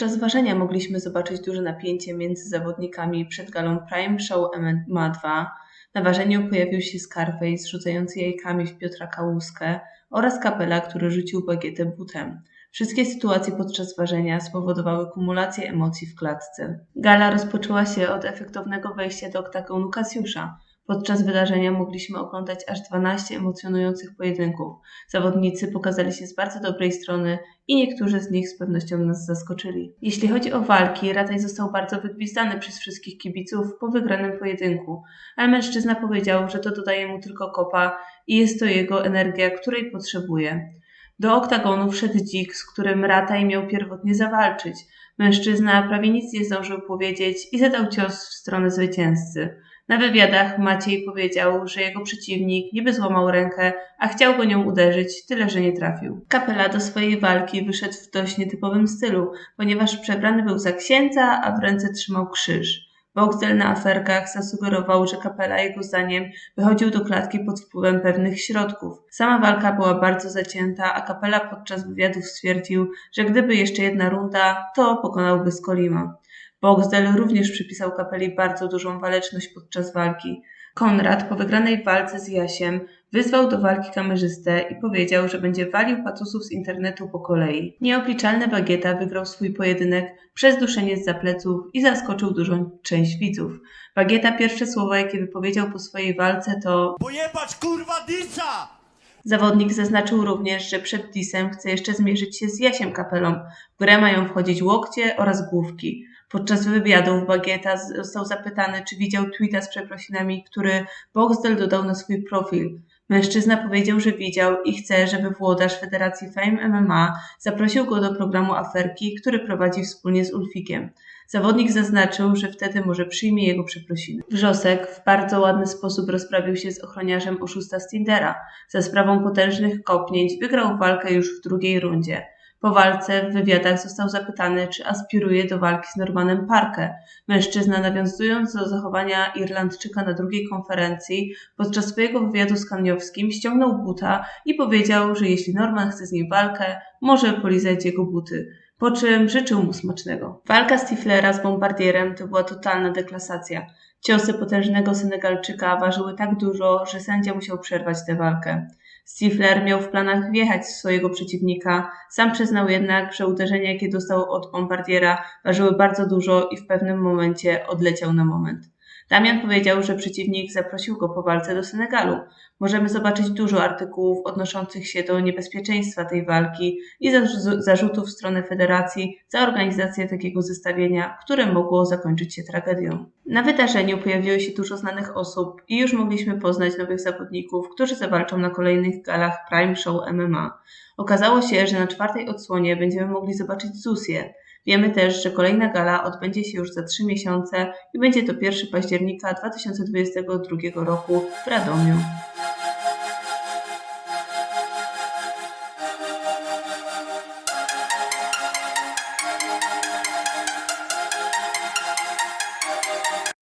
Podczas ważenia mogliśmy zobaczyć duże napięcie między zawodnikami przed galą Prime Show MMA 2. Na ważeniu pojawił się Scarface rzucający jajkami w Piotra Kałuskę oraz Kapela, który rzucił bagietę butem. Wszystkie sytuacje podczas ważenia spowodowały kumulację emocji w klatce. Gala rozpoczęła się od efektownego wejścia do oktagonu Kasiusza. Podczas wydarzenia mogliśmy oglądać aż 12 emocjonujących pojedynków. Zawodnicy pokazali się z bardzo dobrej strony i niektórzy z nich z pewnością nas zaskoczyli. Jeśli chodzi o walki, Rataj został bardzo wygwizdany przez wszystkich kibiców po wygranym pojedynku, ale mężczyzna powiedział, że to dodaje mu tylko kopa i jest to jego energia, której potrzebuje. Do oktagonu wszedł dzik, z którym Rataj miał pierwotnie zawalczyć. Mężczyzna prawie nic nie zdążył powiedzieć i zadał cios w stronę zwycięzcy. Na wywiadach Maciej powiedział, że jego przeciwnik niby złamał rękę, a chciał go nią uderzyć, tyle że nie trafił. Kapela do swojej walki wyszedł w dość nietypowym stylu, ponieważ przebrany był za księdza, a w ręce trzymał krzyż. Boxdel na aferkach zasugerował, że Kapela jego zdaniem wychodził do klatki pod wpływem pewnych środków. Sama walka była bardzo zacięta, a Kapela podczas wywiadów stwierdził, że gdyby jeszcze jedna runda, to pokonałby Skolima. Boxdel również przypisał Kapeli bardzo dużą waleczność podczas walki. Konrad po wygranej walce z Jasiem wyzwał do walki kamerzystę i powiedział, że będzie walił patusów z internetu po kolei. Nieobliczalny Bagieta wygrał swój pojedynek przez duszenie z pleców i zaskoczył dużą część widzów. Bagieta pierwsze słowa, jakie wypowiedział po swojej walce to Bo jebać kurwa disa! Zawodnik zaznaczył również, że przed disem chce jeszcze zmierzyć się z Jasiem Kapelą. W grę mają wchodzić łokcie oraz główki. Podczas wywiadów Bagieta został zapytany, czy widział tweeta z przeprosinami, który Boxdel dodał na swój profil. Mężczyzna powiedział, że widział i chce, żeby włodarz Federacji Fame MMA zaprosił go do programu Aferki, który prowadzi wspólnie z Ulfikiem. Zawodnik zaznaczył, że wtedy może przyjmie jego przeprosiny. Wrzosek w bardzo ładny sposób rozprawił się z ochroniarzem oszusta z Tindera. Za sprawą potężnych kopnięć wygrał walkę już w drugiej rundzie. Po walce w wywiadach został zapytany, czy aspiruje do walki z Normanem Parke. Mężczyzna, nawiązując do zachowania Irlandczyka na drugiej konferencji, podczas swojego wywiadu z Kaniowskim ściągnął buta i powiedział, że jeśli Norman chce z nim walkę, może polizać jego buty. Po czym życzył mu smacznego. Walka Stiflera z Bombardierem to była totalna deklasacja. Ciosy potężnego Senegalczyka ważyły tak dużo, że sędzia musiał przerwać tę walkę. Stifler miał w planach wjechać swojego przeciwnika, sam przyznał jednak, że uderzenia, jakie dostał od bombardiera, ważyły bardzo dużo i w pewnym momencie odleciał na moment. Damian powiedział, że przeciwnik zaprosił go po walce do Senegalu. Możemy zobaczyć dużo artykułów odnoszących się do niebezpieczeństwa tej walki i zarzu- zarzutów w stronę federacji za organizację takiego zestawienia, które mogło zakończyć się tragedią. Na wydarzeniu pojawiło się dużo znanych osób i już mogliśmy poznać nowych zawodników, którzy zawalczą na kolejnych galach Prime Show MMA. Okazało się, że na czwartej odsłonie będziemy mogli zobaczyć Zusię. Wiemy też, że kolejna gala odbędzie się już za trzy miesiące i będzie to 1 października 2022 roku w Radomiu.